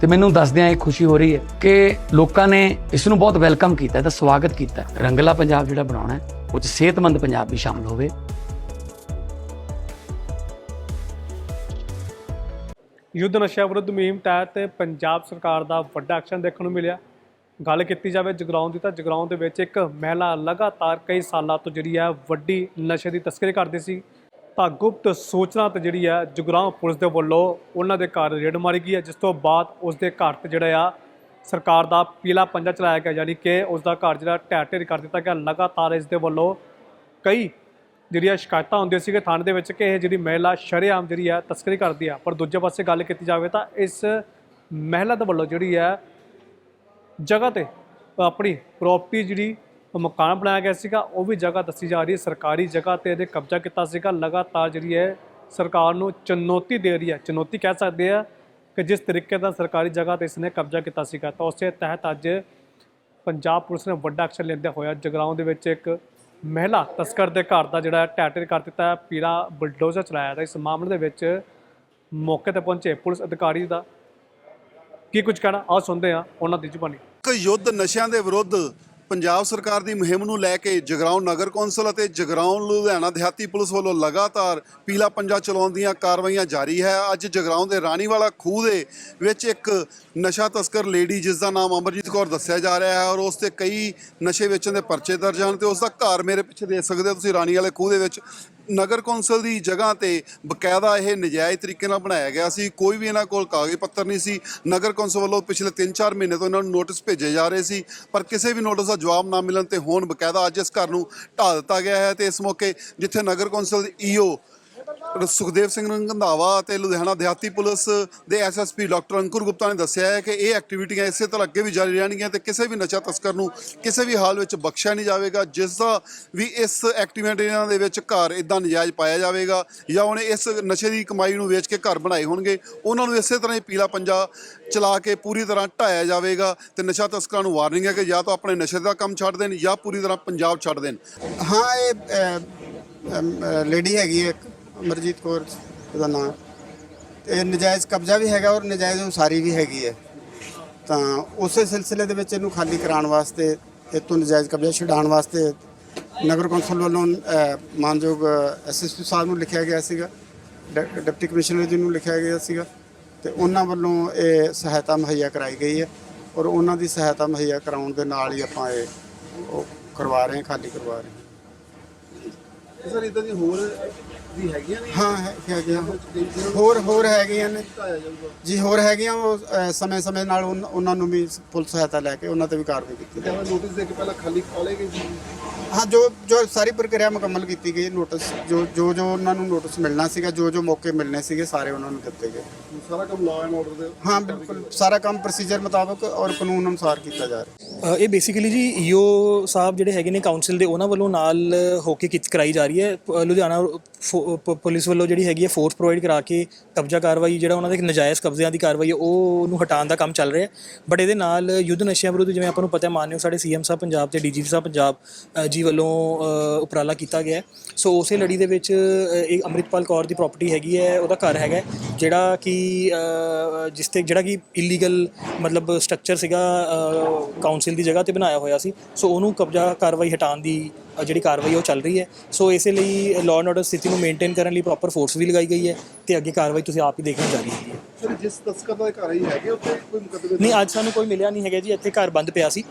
ਤੇ ਮੈਨੂੰ ਦੱਸਦਿਆਂ ਇਹ ਖੁਸ਼ੀ ਹੋ ਰਹੀ ਹੈ ਕਿ ਲੋਕਾਂ ਨੇ ਇਸ ਨੂੰ ਬਹੁਤ ਵੈਲਕਮ ਕੀਤਾ ਹੈ ਸਵਾਗਤ ਕੀਤਾ ਰੰਗਲਾ ਪੰਜਾਬ ਜਿਹੜਾ ਬਣਾਉਣਾ ਹੈ, ਉਹ 'ਚ ਸਿਹਤਮੰਦ ਪੰਜਾਬ ਵੀ ਸ਼ਾਮਲ ਹੋਵੇ। ਯੁੱਧ ਨਸ਼ਾ ਵਿਰੁੱਧ ਮੁਹਿੰਮ ਤਹਿਤ ਪੰਜਾਬ ਸਰਕਾਰ ਦਾ ਵੱਡਾ ਐਕਸ਼ਨ ਦੇਖਣ ਨੂੰ ਮਿਲਿਆ। ਗੱਲ ਕੀਤੀ ਜਾਵੇ ਜਗਰਾਉਂ ਦੀ ਤਾਂ ਜਗਰਾਉਂ ਦੇ ਵਿੱਚ ਇੱਕ ਮਹਿਲਾ ਲਗਾਤਾਰ ਕਈ ਸਾਲਾਂ ਤੋਂ ਜਿਹੜੀ ਹੈ ਵੱਡੀ ਨਸ਼ੇ ਦੀ ਤਸਕਰੀ ਕਰਦੀ ਸੀ। ਤਾਂ ਗੁਪਤ ਸੂਚਨਾ ਤੇ ਜਿਹੜੀ ਹੈ ਜਗਰਾਉਂ ਪੁਲਿਸ ਦੇ ਵੱਲੋਂ ਉਹਨਾਂ ਦੇ ਘਰ ਰੇਡ ਮਾਰੀ ਗਈ ਹੈ, ਜਿਸ ਤੋਂ ਬਾਅਦ ਉਸ ਦੇ ਘਰ ਤੇ ਜਿਹੜਾ ਆ, ਸਰਕਾਰ ਦਾ ਪੀਲਾ ਪੰਜਾ ਚਲਾਇਆ ਗਿਆ, ਯਾਨੀ ਕਿ ਉਸ ਦਾ ਘਰ ਜਿਹੜਾ ਢਹਿ ਢੇਰੀ ਕਰ ਦਿੱਤਾ ਗਿਆ। ਲਗਾਤਾਰ ਇਸ ਦੇ ਵੱਲੋਂ ਕਈ ਜਿਹੜੀਆਂ ਸ਼ਿਕਾਇਤਾਂ ਹੁੰਦੀਆਂ ਸੀਗੇ ਥਾਣੇ ਦੇ ਵਿੱਚ ਕਿ ਇਹ ਜਿਹੜੀ ਮਹਿਲਾ ਸ਼ਰੇਆਮ ਜਿਹੜੀ ਆ, ਤਸਕਰੀ ਕਰਦੀ ਆ। ਪਰ ਦੂਜੇ ਪਾਸੇ ਗੱਲ ਕੀਤੀ ਜਾਵੇ ਤਾਂ ਇਸ ਮਹਿਲਾ ਦੇ ਵੱਲੋਂ ਜਿਹੜੀ ਹੈ ਜਗ੍ਹਾ ਤੇ ਆਪਣੀ ਪ੍ਰਾਪਰਟੀ ਜਿਹੜੀ ਮਕਾਨ ਬਣਾਇਆ ਗਿਆ ਸੀਗਾ ਉਹ ਵੀ ਜਗ੍ਹਾ ਦੱਸੀ ਜਾ ਰਹੀ ਹੈ ਸਰਕਾਰੀ ਜਗ੍ਹਾ ਤੇ ਇਹਦੇ ਕਬਜ਼ਾ ਕੀਤਾ ਸੀਗਾ। ਲਗਾਤਾਰ ਜਿਹੜੀ ਹੈ ਸਰਕਾਰ ਨੂੰ ਚੁਣੌਤੀ ਦੇ ਰਹੀ ਹੈ ਚੁਣੌਤੀ ਕਹਿ ਸਕਦੇ ਆ ਕਿ ਜਿਸ ਤਰੀਕੇ ਦਾ ਸਰਕਾਰੀ ਜਗ੍ਹਾ ਤੇ ਇਸਨੇ ਕਬਜ਼ਾ ਕੀਤਾ ਸੀਗਾ ਤਾਂ ਉਸੇ ਤਹਿਤ ਅੱਜ ਪੰਜਾਬ ਪੁਲਿਸ ਨੇ ਵੱਡਾ ਐਕਸ਼ਨ ਲੈਂਦਿਆਂ ਹੋਇਆ ਜਗਰਾਉਂ ਦੇ ਵਿੱਚ ਇੱਕ ਮਹਿਲਾ ਤਸਕਰ ਦੇ ਘਰ ਦਾ ਜਿਹੜਾ ਟੈਟਰ ਕਰ ਦਿੱਤਾ ਹੈ, ਪੀਲਾ ਬੁਲਡੋਜ਼ਰ ਚਲਾਇਆ ਤਾਂ ਇਸ ਮਾਮਲੇ ਦੇ ਵਿੱਚ ਮੌਕੇ ਤੇ ਪਹੁੰਚੇ ਪੁਲਿਸ ਅਧਿਕਾਰੀ ਦਾ ਕੀ ਕੁਝ ਕਹਿਣਾ ਆਓ ਸੁਣਦੇ ਆ ਉਹਨਾਂ ਦੀ ਜ਼ੁਬਾਨੀ। ਇੱਕ ਯੁੱਧ ਨਸ਼ਿਆਂ ਦੇ ਵਿਰੁੱਧ ਪੰਜਾਬ ਸਰਕਾਰ ਦੀ ਮੁਹਿੰਮ ਨੂੰ ਲੈ ਕੇ ਜਗਰਾਉਂ ਨਗਰ ਕੌਂਸਲ ਅਤੇ ਜਗਰਾਉਂ ਲੁਧਿਆਣਾ ਦਿਹਾਤੀ ਪੁਲਿਸ ਵੱਲੋਂ ਲਗਾਤਾਰ ਪੀਲਾ ਪੰਜਾ ਚਲਾਉਣ ਦੀਆਂ ਕਾਰਵਾਈਆਂ ਜਾਰੀ ਹੈ। ਅੱਜ ਜਗਰਾਉਂ ਦੇ ਰਾਣੀਵਾਲਾ ਖੂਹ ਦੇ ਵਿੱਚ ਇੱਕ ਨਸ਼ਾ ਤਸਕਰ ਲੇਡੀ ਜਿਸ ਦਾ ਨਾਮ ਅਮਰਜੀਤ ਕੌਰ ਦੱਸਿਆ ਜਾ ਰਿਹਾ ਹੈ ਔਰ ਉਸ ਤੇ ਕਈ ਨਸ਼ੇ ਵੇਚਣ ਦੇ ਪਰਚੇ ਦਰਜ ਹਨ ਤੇ ਉਸ ਦਾ ਘਰ ਮੇਰੇ ਪਿੱਛੇ ਦੇਖ ਸਕਦੇ ਹੋ ਤੁਸੀਂ ਰਾਣੀ ਵਾਲੇ ਖੂਹ ਦੇ ਵਿੱਚ ਨਗਰ ਕੌਂਸਲ ਦੀ ਜਗ੍ਹਾ ਤੇ ਬਕਾਇਦਾ ਇਹ ਨਜਾਇਜ਼ ਤਰੀਕੇ ਨਾਲ ਬਣਾਇਆ ਗਿਆ ਸੀ। ਕੋਈ ਵੀ ਇਹਨਾਂ ਕੋਲ ਕਾਗਜ਼ ਪੱਤਰ ਨਹੀਂ ਸੀ। ਨਗਰ ਕੌਂਸਲ ਵੱਲੋਂ ਪਿਛਲੇ 3-4 ਮਹੀਨੇ ਤੋਂ ਇਹਨਾਂ ਨੂੰ ਨੋਟਿਸ ਭੇਜੇ ਜਾ ਰਹੇ ਸੀ। ਪਰ ਕਿਸੇ ਵੀ ਨੋਟਿਸ ਦਾ ਜਵਾਬ ਨਾ ਮਿਲਣ ਤੇ ਹੁਣ ਬਕਾਇਦਾ ਅੱਜ ਇਸ ਘਰ ਨੂੰ ਢਾਹ ਦਿੱਤਾ ਗਿਆ ਹੈ ਤੇ ਇਸ ਮੌਕੇ ਜਿੱਥੇ ਨਗਰ ਕੌਂਸਲ ਦੀ ਈਓ ਸੁਖਦੇਵ ਸਿੰਘ ਰੰਧਾਵਾ ਅਤੇ ਲੁਧਿਆਣਾ ਦਿਹਾਤੀ ਪੁਲਿਸ ਦੇ ਐਸਐਸਪੀ ਡਾਕਟਰ ਅੰਕੁਰ ਗੁਪਤਾ ਨੇ ਦੱਸਿਆ ਹੈ ਕਿ ਇਹ ਐਕਟੀਵਿਟੀਆਂ ਇਸੇ ਤਰ੍ਹਾਂ ਅੱਗੇ ਵੀ ਜਾਰੀ ਰਹਿਣਗੀਆਂ ਤੇ ਕਿਸੇ ਵੀ ਨਸ਼ਾ ਤਸਕਰ ਨੂੰ ਕਿਸੇ ਵੀ ਹਾਲ ਵਿੱਚ ਬਖਸ਼ਿਆ ਨਹੀਂ ਜਾਵੇਗਾ, ਜਿਸ ਦਾ ਵੀ ਇਸ ਐਕਟੀਵਿਟੀਆਂ ਦੇ ਵਿੱਚ ਘਰ ਇਦਾਂ ਨਜਾਇਜ਼ ਪਾਇਆ ਜਾਵੇਗਾ ਜਾਂ ਉਹਨੇ ਇਸ ਨਸ਼ੇ ਦੀ ਕਮਾਈ ਨੂੰ ਵੇਚ ਕੇ ਘਰ ਬਣਾਏ ਹੋਣਗੇ, ਉਹਨਾਂ ਨੂੰ ਇਸੇ ਤਰ੍ਹਾਂ ਹੀ ਪੀਲਾ ਪੰਜਾ ਚਲਾ ਕੇ ਪੂਰੀ ਤਰ੍ਹਾਂ ਢਾਇਆ ਜਾਵੇਗਾ ਤੇ ਨਸ਼ਾ ਤਸਕਰਾਂ ਨੂੰ ਵਾਰਨਿੰਗ ਹੈ ਕਿ ਜਾਂ ਤਾਂ ਆਪਣੇ ਨਸ਼ੇ ਦਾ ਕੰਮ ਛੱਡ ਦੇਣ ਜਾਂ ਪੂਰੀ ਤਰ੍ਹਾਂ ਪੰਜਾਬ ਛੱਡ ਦੇਣ। ਹਾਂ, ਇਹ ਲੇਡੀ ਹੈਗੀ ਹੈ ਇੱਕ। ਅਮਰਜੀਤ ਕੌਰ ਉਹਦਾ ਨਾਮ। ਇਹ ਨਜਾਇਜ਼ ਕਬਜ਼ਾ ਵੀ ਹੈਗਾ ਔਰ ਨਜਾਇਜ਼ ਉਸਾਰੀ ਵੀ ਹੈਗੀ ਹੈ। ਤਾਂ ਉਸੇ ਸਿਲਸਿਲੇ ਦੇ ਵਿੱਚ ਇਹਨੂੰ ਖਾਲੀ ਕਰਾਉਣ ਵਾਸਤੇ ਇਹ ਤੋਂ ਨਜਾਇਜ਼ ਕਬਜ਼ਾ ਛਡਾਉਣ ਵਾਸਤੇ ਨਗਰ ਕੌਂਸਲ ਵੱਲੋਂ ਅਹ, ਮਾਨਯੋਗ ਐਸਐਸਪੀ ਸਾਹਿਬ ਨੂੰ ਲਿਖਿਆ ਗਿਆ ਸੀਗਾ ਡਿਪਟੀ ਕਮਿਸ਼ਨਰ ਜੀ ਨੂੰ ਲਿਖਿਆ ਗਿਆ ਸੀਗਾ। ਤੇ ਉਹਨਾਂ ਵੱਲੋਂ ਇਹ ਸਹਾਇਤਾ ਮੁਹੱਈਆ ਕਰਾਈ ਗਈ ਹੈ ਔਰ ਉਹਨਾਂ ਦੀ ਸਹਾਇਤਾ ਮੁਹੱਈਆ ਕਰਾਉਣ ਦੇ ਨਾਲ ਹੀ ਆਪਾਂ ਇਹ ਉਹ ਕਰਵਾ ਰਹੇ ਹਾਂ ਖਾਲੀ ਕਰਵਾ ਰਹੇ ਹਾਂ। ਸਰ ਇਦਾਂ ਦੀ ਹੋਰ ਵੀ ਹੈਗੀਆਂ ਨੇ? ਹਾਂ ਹੈ- ਹੈਗੀਆਂ। ਹੋਰ ਹੋਰ ਹੈਗੀਆਂ ਨੇ। ਜੀ ਹੋਰ ਹੈਗੀਆਂ ਉਹ ਸਮੇਂ ਸਮੇਂ ਨਾਲ ਉਨ- ਉਹਨਾਂ ਨੂੰ ਵੀ ਪੁਲਿਸ ਸਹਾਇਤਾ ਲੈ ਕੇ ਉਹਨਾਂ ਤੇ ਵੀ ਕਾਰਵਾਈ ਕੀਤੀ ਜਾਵੇ ਨੋਟਿਸ ਦੇ ਕੇ ਪਹਿਲਾਂ ਖਾਲੀ ਕਾਲੇ ਗਏ ਸੀ? ਹਾਂ ਜੋ ਜੋ ਸਾਰੀ ਪ੍ਰਕਿਰਿਆ ਮੁਕੰਮਲ ਕੀਤੀ ਗਈ ਨੋਟਿਸ ਜੋ ਜੋ ਜੋ ਉਹਨਾਂ ਨੂੰ ਨੋਟਿਸ ਮਿਲਣਾ ਸੀਗਾ ਜੋ ਜੋ ਮੌਕੇ ਮਿਲਣੇ ਸੀਗੇ ਸਾਰੇ ਉਹਨਾਂ ਨੂੰ ਦਿੱਤੇ ਗਏ। ਸਾਰਾ ਕੰਮ ਲਾਅ ਐਂਡ ਆਰਡਰ ਦੇ ਹਾਂ ਬਿਲਕੁਲ ਸਾਰਾ ਕੰਮ ਪ੍ਰੋਸੀਜਰ ਮੁਤਾਬਕ ਔਰ ਕਾਨੂੰਨ ਅਨੁਸਾਰ ਕੀਤਾ ਜਾ ਰਿਹਾ। ਇਹ ਬੇਸਿਕਲੀ ਜੀ ਈਓ ਸਾਹਿਬ ਜਿਹੜੇ ਹੈਗੇ ਨੇ ਕਾਉਂਸਲ ਦੇ ਉਹਨਾਂ ਵੱਲੋਂ ਨਾਲ ਹੋ ਕੇ ਕਿਤ ਕਰਾਈ ਜਾ ਰਹੀ ਹੈ। ਲੁਧਿਆਣਾ ਪੁਲਿਸ ਵੱਲੋਂ ਜਿਹੜੀ ਹੈਗੀ ਹੈ ਫੋਰਸ ਪ੍ਰੋਵਾਈਡ ਕਰਾ ਕੇ ਕਬਜ਼ਾ ਕਾਰਵਾਈ ਜਿਹੜਾ ਉਹਨਾਂ ਦੇ ਨਜਾਇਜ਼ ਕਬਜ਼ਿਆਂ ਦੀ ਕਾਰਵਾਈ ਹੈ ਉਹ ਨੂੰ ਹਟਾਉਣ ਦਾ ਕੰਮ ਚੱਲ ਰਿਹਾ ਬਟ ਇਹਦੇ ਨਾਲ ਯੁੱਧ ਨਸ਼ਿਆਂ ਵਿਰੁੱਧ ਜਿਵੇਂ ਆਪਾਂ ਨੂੰ ਪਤਾ ਹੈ ਮਾਨਯੋਗ ਸਾਡੇ ਸੀਐਮ ਸਾਹਿਬ ਪੰਜਾਬ ਤੇ ਡੀਜੀਪੀ ਸਾਹਿਬ ਪੰਜਾਬ ਜੀ ਵੱਲੋਂ ਉਪਰਾਲਾ ਕੀਤਾ ਗਿਆ ਸੋ ਉਸੇ ਲੜੀ ਦੇ ਵਿੱਚ ਇਹ ਅੰਮ੍ਰਿਤਪਾਲ ਕੌਰ ਦੀ ਪ੍ਰਾਪਰਟੀ ਹੈਗੀ ਹੈ, ਉਹਦਾ ਘਰ ਹੈਗਾ ਜਿਹੜਾ ਕਿ ਜਿਸ ਤੇ ਜਿਹੜਾ ਕਿ ਇਲੀਗਲ ਮਤਲਬ ਸਟਰਕਚਰ ਸੀਗਾ ਕਾਉਂਸਲ ਦੀ ਜਗ੍ਹਾ ਤੇ ਬਣਾਇਆ ਹੋਇਆ ਸੀ। ਸੋ ਉਹਨੂੰ ਕਬਜ਼ਾ ਕਾਰਵਾਈ ਹਟਾਉਣ ਦੀ ਜਿਹੜੀ ਕਾਰਵਾਈ ਉਹ ਚੱਲ ਰਹੀ ਹੈ। ਸੋ ਇਸੇ ਲਈ ਲਾਅ ਐਂਡ ਆਰਡਰ ਸਥਿਤੀ ਨੂੰ ਮੇਨਟੇਨ ਕਰਨ ਲਈ ਪ੍ਰੋਪਰ ਫੋਰਸ ਵੀ ਲਗਾਈ ਗਈ ਹੈ ਤੇ ਅੱਗੇ ਕਾਰਵਾਈ ਤੁਸੀਂ ਆਪ ਹੀ ਦੇਖਣੀ ਜਾਰੀ ਹੈ। ਸਰ ਜਿਸ ਤਸਕਰ ਦਾ ਘਰ ਹੀ ਹੈਗੇ ਉੱਥੇ ਕੋਈ ਮੁਕੱਦਮੇ ਨਹੀਂ ਅੱਜ ਸਾਨੂੰ ਕੋਈ ਮਿਲਿਆ ਨਹੀਂ ਹੈਗਾ ਜੀ ਇੱਥੇ ਘਰ ਬੰਦ ਪਿਆ ਸੀ।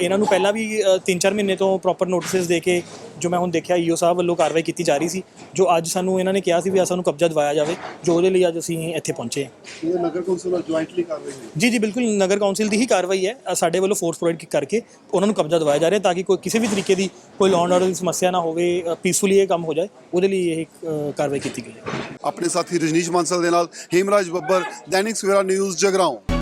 ਇਹਨਾਂ ਨੂੰ ਪਹਿਲਾਂ ਵੀ 3-4 ਮਹੀਨੇ ਤੋਂ ਪ੍ਰੋਪਰ ਨੋਟਿਸਸ ਦੇ ਕੇ ਜੋ ਮੈਂ ਹੁਣ ਦੇਖਿਆ ਈਓ ਸਾਹਿਬ ਵੱਲੋਂ ਕਾਰਵਾਈ ਕੀਤੀ ਜਾ ਰਹੀ ਸੀ ਜੋ ਅੱਜ ਸਾਨੂੰ ਇਹਨਾਂ ਨੇ ਕਿਹਾ ਸੀ ਵੀ ਆ ਸਾਨੂੰ ਕਬਜ਼ਾ ਦਿਵਾਇਆ ਜਾਵੇ ਜੋ ਉਹਦੇ ਲਈ ਅੱਜ ਅਸੀਂ ਇੱਥੇ ਪਹੁੰਚੇ ਹਾਂ। ਇਹ ਨਗਰ ਕੌਂਸਲ ਨਾਲ ਜੁਆਇੰਟਲੀ ਕਰ ਰਹੀ ਹੈ ਜੀ ਜੀ ਬਿਲਕੁਲ ਨਗਰ ਕੌਂਸਲ ਦੀ ਹੀ ਕਾਰਵਾਈ ਹੈ ਸਾਡੇ ਵੱਲੋਂ ਫੋਰਸ ਪ੍ਰੋਵਾਈਡ ਕਰਕੇ ਉਹਨਾਂ ਨੂੰ ਕਬਜ਼ਾ ਦਿਵਾਇਆ ਜਾ ਰਿਹਾ ਤਾਂ ਕਿ ਕੋਈ ਕਿਸੇ ਵੀ ਤਰੀਕੇ ਦੀ ਕੋਈ ਲਾਅ ਐਂਡ ਆਰਡਰ ਦੀ ਸਮੱਸਿਆ ਨਾ ਹੋਵੇ ਪੀਸਫੁਲੀ ਇਹ ਕੰਮ ਹੋ ਜਾਏ ਉਹਦੇ ਲਈ ਇਹ ਕਾਰਵਾਈ ਕੀਤੀ ਗਈ ਹੈ। ਆਪਣੇ ਸਾਥੀ ਰਜਨੀਸ਼ ਬਾਂਸਲ ਦੇ ਨਾਲ ਹੇਮਰਾਜ ਬੱਬਰ ਦੈਨਿਕ ਸਵੇਰਾ ਨਿਊਜ਼ ਜਗਰਾਉਂ।